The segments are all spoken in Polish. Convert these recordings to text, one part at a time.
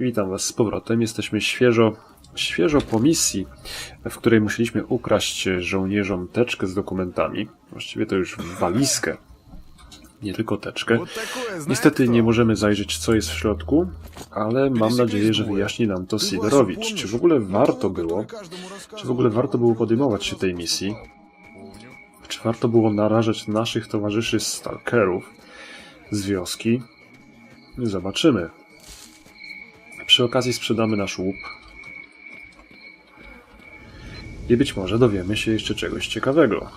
Witam Was z powrotem. Jesteśmy świeżo, świeżo po misji, w której musieliśmy ukraść żołnierzom teczkę z dokumentami. Właściwie to już walizkę, nie tylko teczkę. Niestety nie możemy zajrzeć, co jest w środku, ale mam nadzieję, że wyjaśni nam to Sidorowicz. Czy w ogóle warto było, czy w ogóle warto było podejmować się tej misji? Czy warto było narażać naszych towarzyszy stalkerów z wioski? Zobaczymy. Przy okazji sprzedamy nasz łup. I być może dowiemy się jeszcze czegoś ciekawego.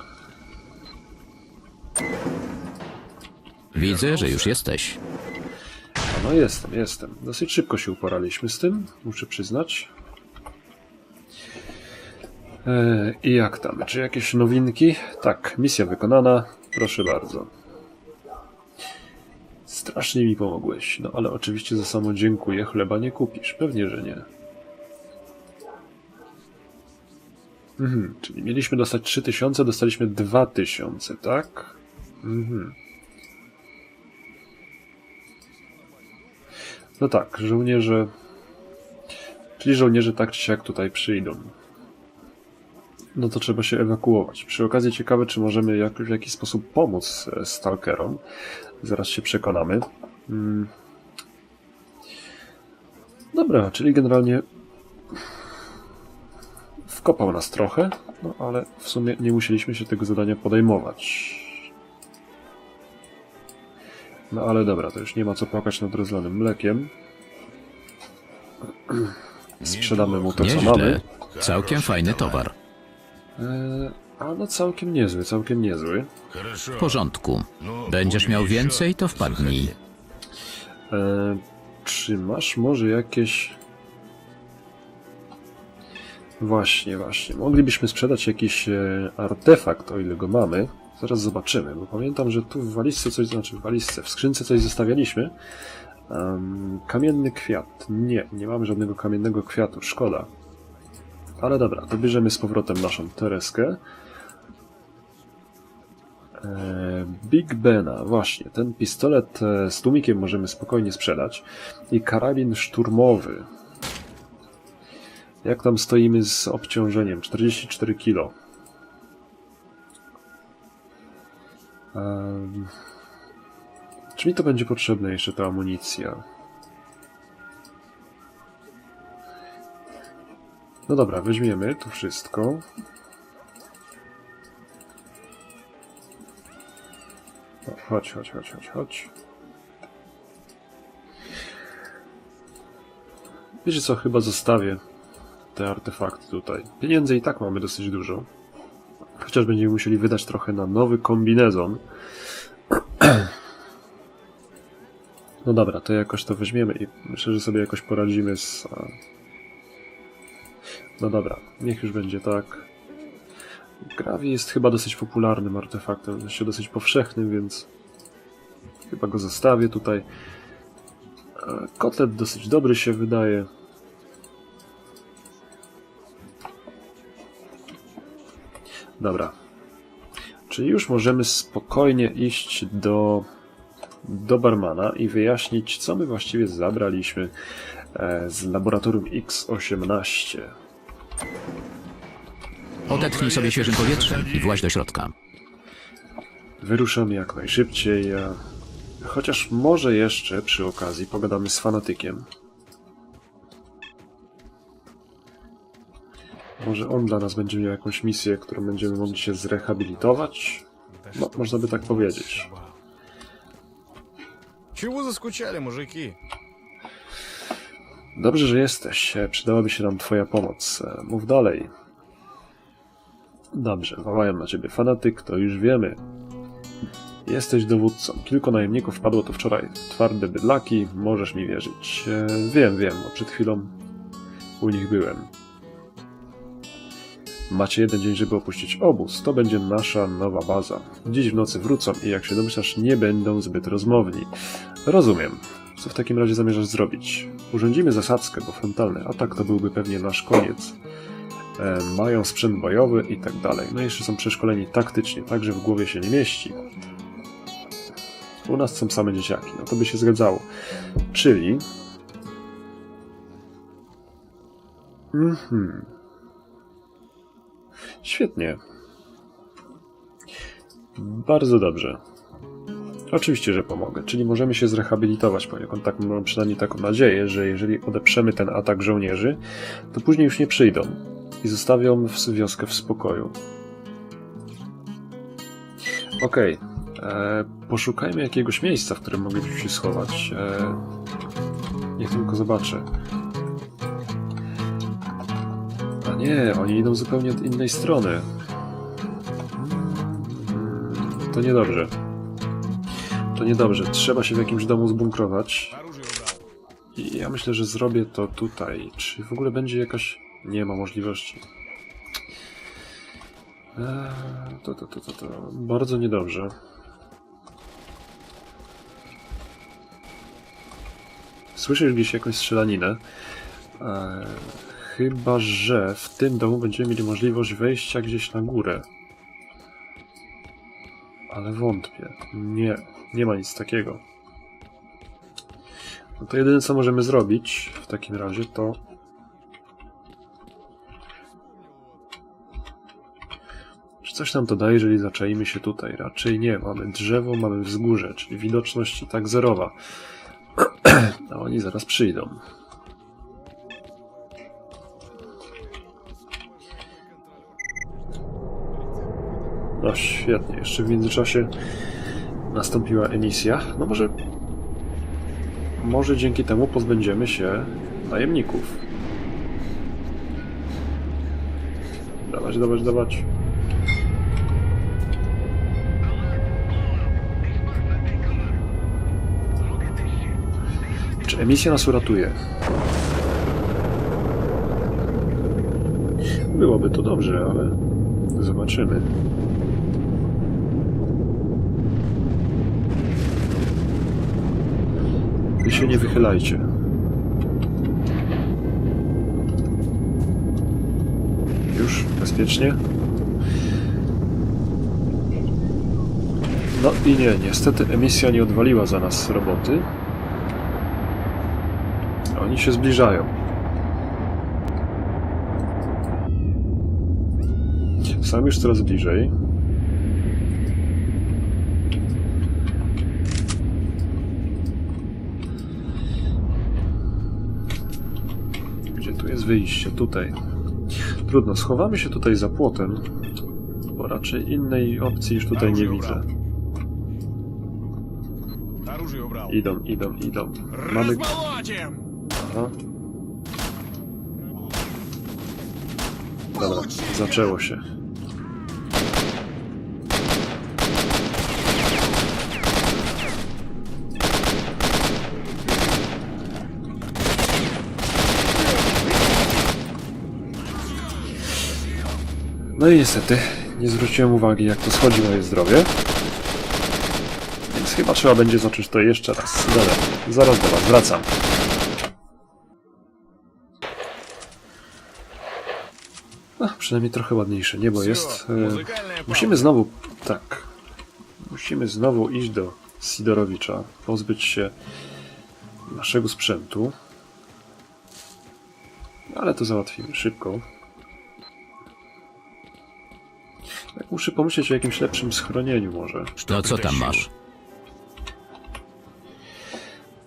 Widzę, że już jesteś. A no jestem, jestem. Dosyć szybko się uporaliśmy z tym, muszę przyznać. Eee, I jak tam? Czy jakieś nowinki? Tak, misja wykonana. Proszę bardzo. Strasznie mi pomogłeś. No ale oczywiście za samo dziękuję chleba nie kupisz. Pewnie, że nie. Mhm, czyli mieliśmy dostać 3000, dostaliśmy 2000, tak? Mhm. No tak, żołnierze... Czyli żołnierze tak czy siak tutaj przyjdą. No to trzeba się ewakuować. Przy okazji ciekawe, czy możemy jak, w jakiś sposób pomóc e, stalkerom. Zaraz się przekonamy. Hmm. Dobra, czyli generalnie wkopał nas trochę, no ale w sumie nie musieliśmy się tego zadania podejmować. No ale dobra, to już nie ma co płakać nad rozlanym mlekiem. Sprzedamy mu to, co mamy. Całkiem fajny towar. Eee, a no całkiem niezły, całkiem niezły. W porządku. Będziesz miał więcej, to wpadnij. Eee, czy masz może jakieś... Właśnie, właśnie. Moglibyśmy sprzedać jakiś e, artefakt, o ile go mamy. Zaraz zobaczymy, bo pamiętam, że tu w walizce coś, znaczy w walizce, w skrzynce coś zostawialiśmy. Em, kamienny kwiat. Nie, nie mamy żadnego kamiennego kwiatu, szkoda. Ale dobra, to bierzemy z powrotem naszą Tereskę. E, Big Bena, właśnie, ten pistolet e, z tłumikiem możemy spokojnie sprzedać. I karabin szturmowy. Jak tam stoimy z obciążeniem? 44 kg. Um, czy mi to będzie potrzebne jeszcze ta amunicja? No dobra, weźmiemy tu wszystko. No, chodź, chodź, chodź, chodź, chodź. Wiecie co, chyba zostawię te artefakty tutaj. Pieniędzy i tak mamy dosyć dużo. Chociaż będziemy musieli wydać trochę na nowy kombinezon. No dobra, to jakoś to weźmiemy i myślę, że sobie jakoś poradzimy z... No dobra, niech już będzie tak. Gravi jest chyba dosyć popularnym artefaktem, w sensie dosyć powszechnym, więc chyba go zostawię tutaj. E, Kotlet dosyć dobry się wydaje. Dobra. Czyli już możemy spokojnie iść do, do barmana i wyjaśnić, co my właściwie zabraliśmy e, z laboratorium X18. Odetchnij sobie świeżym powietrzem i właź do środka. Wyruszamy jak najszybciej. a- Chociaż może jeszcze przy okazji pogadamy z fanatykiem. Może on dla nas będzie miał jakąś misję, którą będziemy mogli się zrehabilitować? Mo można by tak powiedzieć. Чего заскучали, мужики? Dobrze, że jesteś. E, Przydałaby się nam twoja pomoc. E, Mów dalej. Dobrze, wołają na ciebie fanatyk, to już wiemy. Jesteś dowódcą. Kilku najemników wpadło tu wczoraj. Twarde bydlaki, możesz mi wierzyć. E, wiem, wiem, bo przed chwilą u nich byłem. Macie jeden dzień, żeby opuścić obóz. To będzie nasza nowa baza. Dziś w nocy wrócą i jak się domyślasz, nie będą zbyt rozmowni. Rozumiem. Co w takim razie zamierzasz zrobić? Urządzimy zasadzkę, bo frontalny atak to byłby pewnie nasz koniec. E, mają sprzęt bojowy i tak dalej. No i jeszcze są przeszkoleni taktycznie, tak że w głowie się nie mieści. U nas są same dzieciaki, no to by się zgadzało. Czyli Mhm. Świetnie. Bardzo dobrze. Oczywiście, że pomogę. Czyli możemy się zrehabilitować poniekąd. Tak, mam przynajmniej taką nadzieję, że jeżeli odeprzemy ten atak żołnierzy, to później już nie przyjdą i zostawią wioskę w spokoju. Okej. Okay. Poszukajmy jakiegoś miejsca, w którym moglibyśmy się schować. E, niech tylko zobaczę. A nie, oni idą zupełnie od innej strony. Mm, to niedobrze. To niedobrze. Trzeba się w jakimś domu zbunkrować. I ja myślę, że zrobię to tutaj. Czy w ogóle będzie jakaś nie ma możliwości. Eee, to, to, to, to, to. Bardzo niedobrze. Słyszysz gdzieś jakąś strzelaninę? Eee, chyba, że w tym domu będziemy mieli możliwość wejścia gdzieś na górę. Ale wątpię. Nie, nie ma nic takiego. No to jedyne co możemy zrobić w takim razie to. Czy coś nam to daje, jeżeli zaczaimy się tutaj? Raczej nie. Mamy drzewo, mamy wzgórze, czyli widoczność tak zerowa. A oni zaraz przyjdą. No świetnie, jeszcze w międzyczasie nastąpiła emisja. No może może dzięki temu pozbędziemy się najemników. Dawać, dawać, dawać. Czy emisja nas uratuje? Byłoby to dobrze, ale zobaczymy. Wy się nie wychylajcie. Już bezpiecznie. No i nie, niestety emisja nie odwaliła za nas roboty. Oni się zbliżają. Sam już coraz bliżej. Gdzie tu jest wyjście? Tutaj. Trudno, schowamy się tutaj za płotem, bo raczej innej opcji już tutaj nie widzę. Idą, idą, idą. Mamy... Aha. Dobra, zaczęło się. No i niestety nie zwróciłem uwagi, jak to schodzi moje zdrowie. Więc chyba trzeba będzie zacząć to jeszcze raz. Dobra, zaraz do Was wracam. No, przynajmniej trochę ładniejsze niebo jest. E, musimy znowu, tak, musimy znowu iść do Sidorowicza, pozbyć się naszego sprzętu. Ale to załatwimy szybko. Tak, muszę pomyśleć o jakimś lepszym schronieniu może. No co tam masz?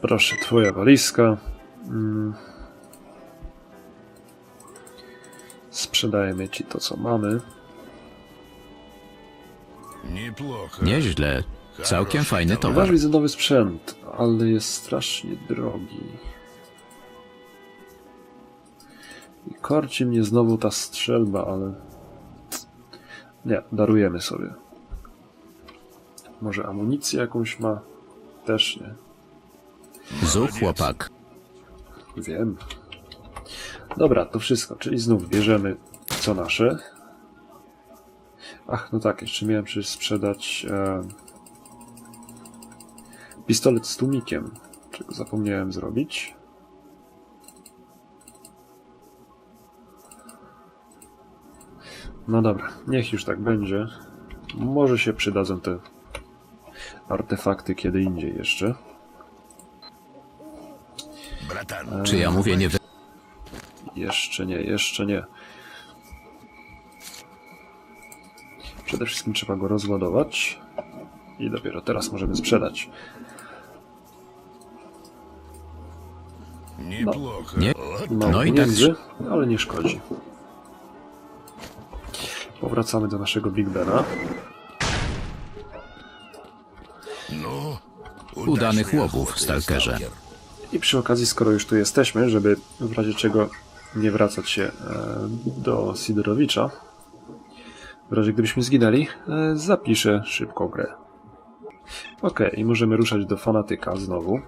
Proszę, twoja walizka. Mm. Sprzedajemy ci to, co mamy. Nieźle. Całkiem fajny towar. Wasz nowy sprzęt, ale jest strasznie drogi. I korci mnie znowu ta strzelba, ale... Nie, darujemy sobie. Może amunicję jakąś ma? Też nie. Zuch, chłopak. Wiem. Dobra, to wszystko, czyli znów bierzemy co nasze. Ach, no tak, jeszcze miałem przecież sprzedać e, pistolet z tłumikiem, czego zapomniałem zrobić. No dobra, niech już tak będzie. Może się przydadzą te artefakty kiedy indziej jeszcze. Bratan, czy ja mówię e, nie... Jeszcze nie, jeszcze nie. Przede wszystkim trzeba go rozładować i dopiero teraz możemy sprzedać. No, nie, no, no i tak... ale nie szkodzi. Powracamy do naszego Big Bena. Udanych łowów, Stalkerze. I przy okazji, skoro już tu jesteśmy, żeby w razie czego nie wracać się e, do Sidorowicza, w razie gdybyśmy zginęli, e, zapiszę szybko grę. Ok, i możemy ruszać do fanatyka znowu.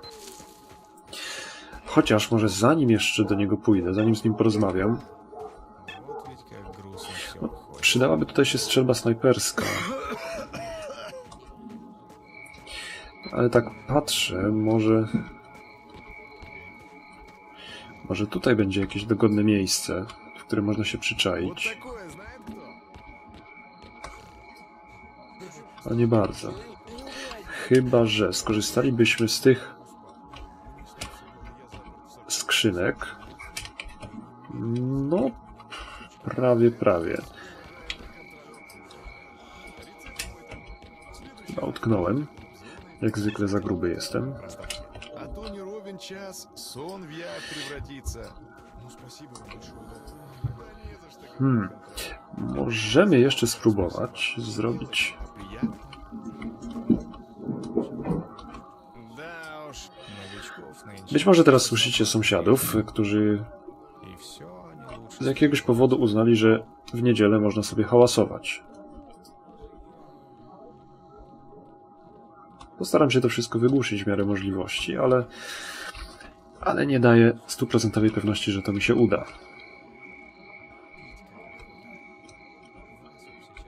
Chociaż może zanim jeszcze do niego pójdę, zanim z nim porozmawiam, no, przydałaby tutaj się strzelba snajperska. Ale tak patrzę, może... Może tutaj będzie jakieś dogodne miejsce, w którym można się przyczaić. Ale nie bardzo. Chyba, że skorzystalibyśmy z tych skrzynek. No, prawie, prawie. Chyba utknąłem. Jak zwykle za gruby jestem А то не ровен час, сон в яд превратится. Ну, спасибо вам большое. Hmm. Możemy jeszcze spróbować zrobić. Приятно. Да уж, новичков нынче. Być może teraz słyszycie sąsiadów, którzy И все они лучше. z jakiegoś powodu uznali, że w niedzielę można sobie hałasować. Postaram się to wszystko wygłuszyć w miarę możliwości, ale, ale nie daje stuprocentowej pewności, że to mi się uda.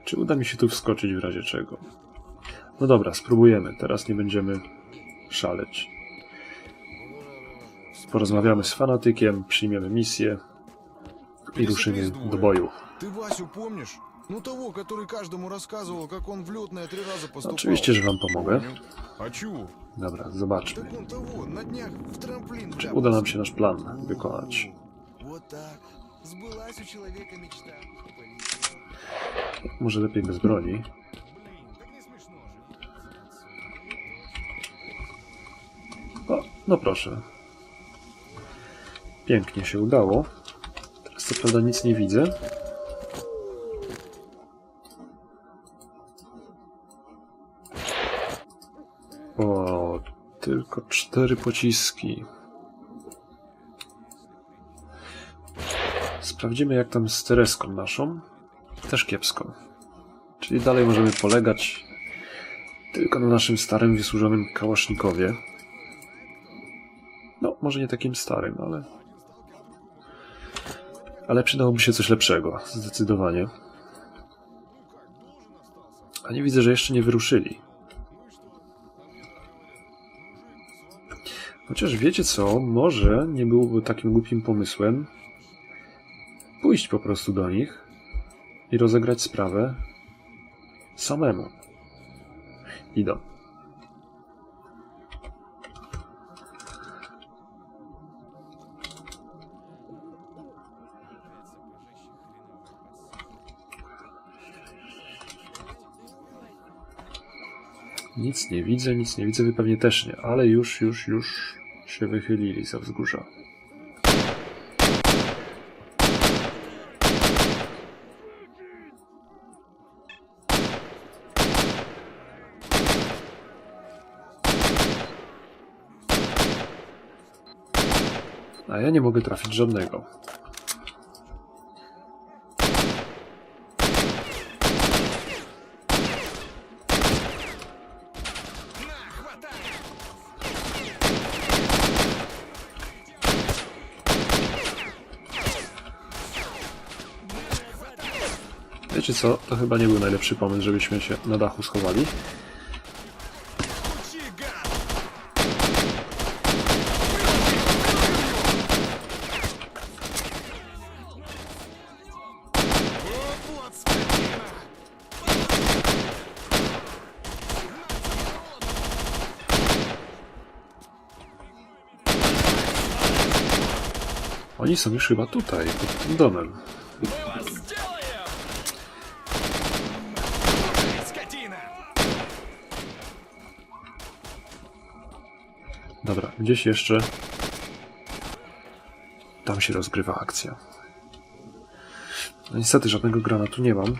Czy uda mi się tu wskoczyć w razie czego? No dobra, spróbujemy. Teraz nie będziemy szaleć. Porozmawiamy z fanatykiem, przyjmiemy misję i ruszymy do boju. Ty, Ну того, который каждому рассказывал, как он в летное три раза поступал. Oczywiście, że wam pomogę. Помню. А чего? Dobra, zobaczmy. Так он того, на dniach в трамплин Czy вляпался. uda nam się nasz plan wykonać. Вот так. Сбылась у человека мечта. Może lepiej bez broni. O, no proszę. Pięknie się udało. Teraz co prawda nic nie widzę. O, tylko cztery pociski. Sprawdzimy jak tam z Tereską naszą. Też kiepsko. Czyli dalej możemy polegać tylko na naszym starym, wysłużonym kałasznikowie. No, może nie takim starym, ale... Ale przydałoby się coś lepszego, zdecydowanie. A nie widzę, że jeszcze nie wyruszyli. Chociaż wiecie co, może nie byłoby takim głupim pomysłem pójść po prostu do nich i rozegrać sprawę samemu. Idą. Nic nie widzę, nic nie widzę, wy pewnie też nie, ale już, już, już się wychylili za wzgórza. A ja nie mogę trafić żadnego. Wiecie co, to chyba nie był najlepszy pomysł, żebyśmy się na dachu schowali. Oni są już chyba tutaj, pod tym domem. Gdzieś jeszcze. Tam się rozgrywa akcja. No niestety żadnego granatu nie mam.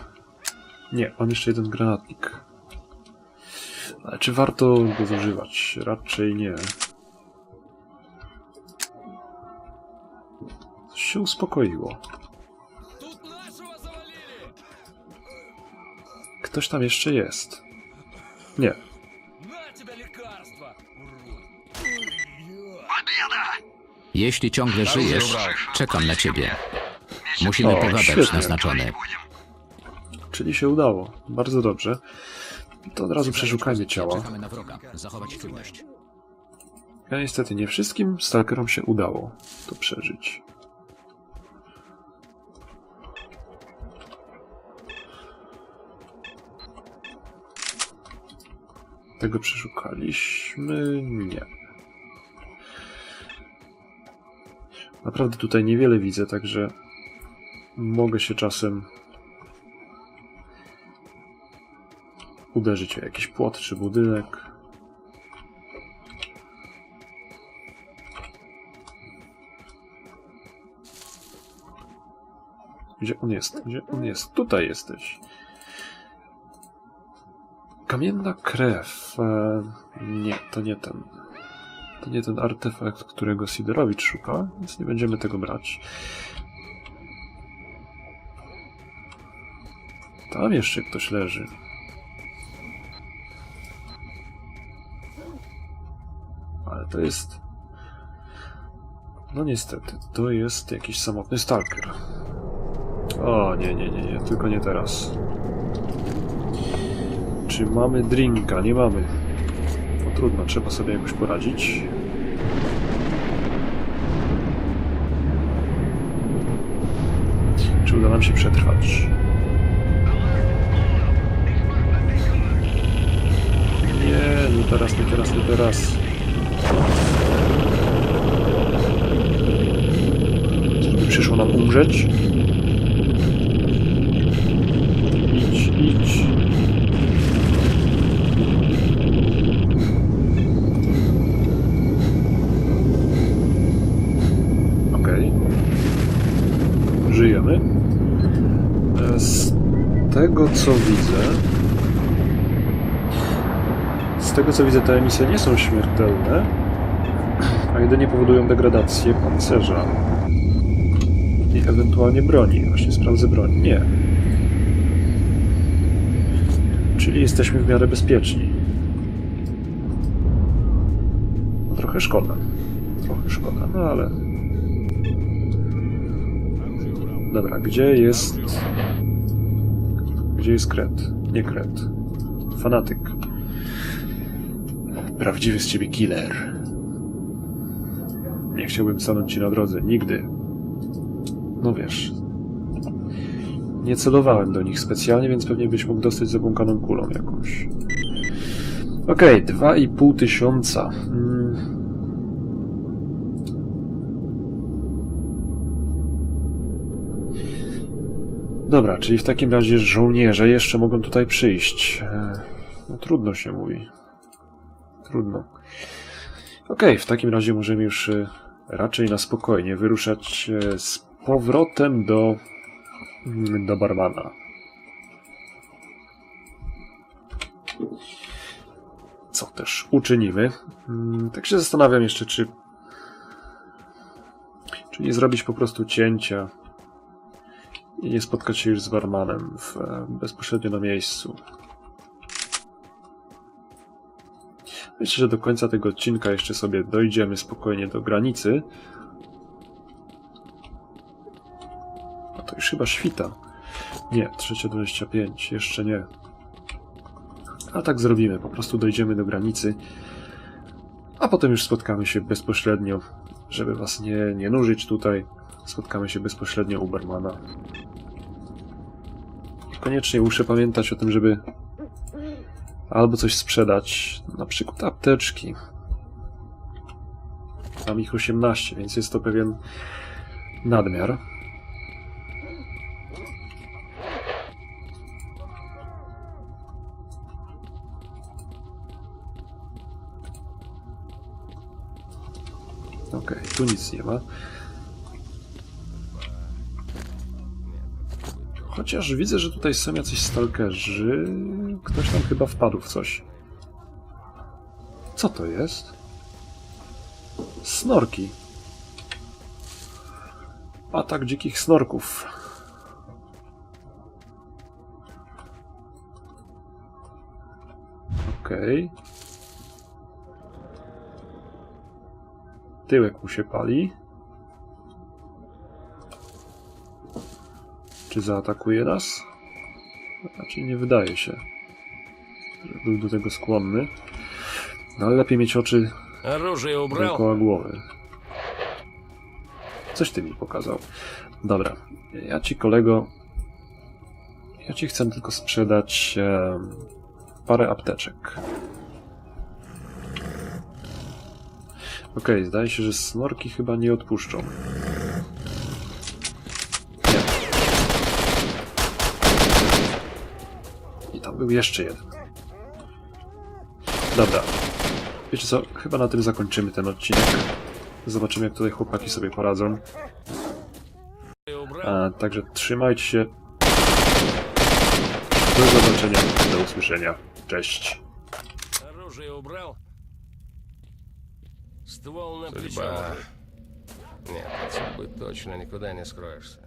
Nie, mam jeszcze jeden granatnik. Ale czy warto go zużywać? Raczej nie. Coś się uspokoiło. Ktoś tam jeszcze jest. Nie. Jeśli ciągle żyjesz, czekam na ciebie. Musimy O, pogadać Czyli się udało. Bardzo dobrze. To od razu przeszukanie ciała. Ja niestety nie wszystkim stalkerom się udało to przeżyć. Tego przeszukaliśmy? Nie. Naprawdę tutaj niewiele widzę, także mogę się czasem uderzyć o jakiś płot czy budynek. Gdzie on jest? Gdzie on jest? Tutaj jesteś. Kamienna krew. E, nie, to nie ten. To nie ten artefakt, którego Sidorowicz szuka, więc nie będziemy tego brać. Tam jeszcze ktoś leży. Ale to jest. No niestety, to jest jakiś samotny stalker. O, nie, nie, nie, nie, tylko nie teraz. Czy mamy drinka? Nie mamy. No trudno, trzeba sobie jakoś poradzić. Czy uda nam się przetrwać? Nie, nie teraz, nie teraz, nie teraz. Czyżby przyszło nam umrzeć? Idź, idź. Okej. Żyjemy. E, Z tego co widzę. Z tego co widzę, te emisje nie są śmiertelne, a jedynie powodują degradację pancerza i ewentualnie broni. Właśnie sprawdzę broń. Nie. Czyli jesteśmy w miarę bezpieczni. No, trochę szkoda. Trochę szkoda, no ale... Dobra, gdzie jest... Gdzie jest kret? Nie kret. Fanatyk. Prawdziwy z ciebie killer. Nie chciałbym stanąć ci na drodze. Nigdy. No wiesz. Nie celowałem do nich specjalnie, więc pewnie byś mógł dostać zabłąkaną kulą jakąś. Okej, i pół tysiąca. Mm. Dobra, czyli w takim razie żołnierze jeszcze mogą tutaj przyjść. E, No trudno się mówi. Trudno. Okej, w takim razie możemy już e, raczej na spokojnie wyruszać e, z powrotem do, mm, do barmana. Co też uczynimy. Mm, Tak się zastanawiam jeszcze, czy, czy nie zrobić po prostu cięcia i nie spotkać się już z barmanem w, e, bezpośrednio na miejscu. Myślę, że do końca tego odcinka jeszcze sobie dojdziemy spokojnie do granicy. A to już chyba świta. Nie, 3.25, jeszcze nie. A tak zrobimy, po prostu dojdziemy do granicy, a potem już spotkamy się bezpośrednio, żeby was nie, nie nużyć tutaj. Spotkamy się bezpośrednio u barmana. Koniecznie muszę pamiętać o tym, żeby albo coś sprzedać, na przykład apteczki. Mam ich 18, więc jest to pewien nadmiar. Okej, tu nic nie ma. Chociaż widzę, że tutaj są jacyś stalkerzy. Ktoś tam chyba wpadł w coś. Co to jest? Snorki. Atak dzikich snorków. Okej. Tyłek mu się pali. Czy zaatakuje nas? Raczej nie wydaje się, że był do tego skłonny. No ale lepiej mieć oczy dookoła głowy. Coś ty mi pokazał. Dobra, ja ci kolego... Ja ci chcę tylko sprzedać e, parę apteczek. Okej, okay, zdaje się, że snorki chyba nie odpuszczą. był jeszcze jeden. Dobra. Wiecie co, chyba na tym zakończymy ten odcinek. Zobaczymy, jak tutaj chłopaki sobie poradzą. Убрал? A, także trzymajcie się. Do zobaczenia, do usłyszenia. Cześć. Оружие убрал? Ствол на плечо. Судьба. Нет, от судьбы точно никуда не скроешься.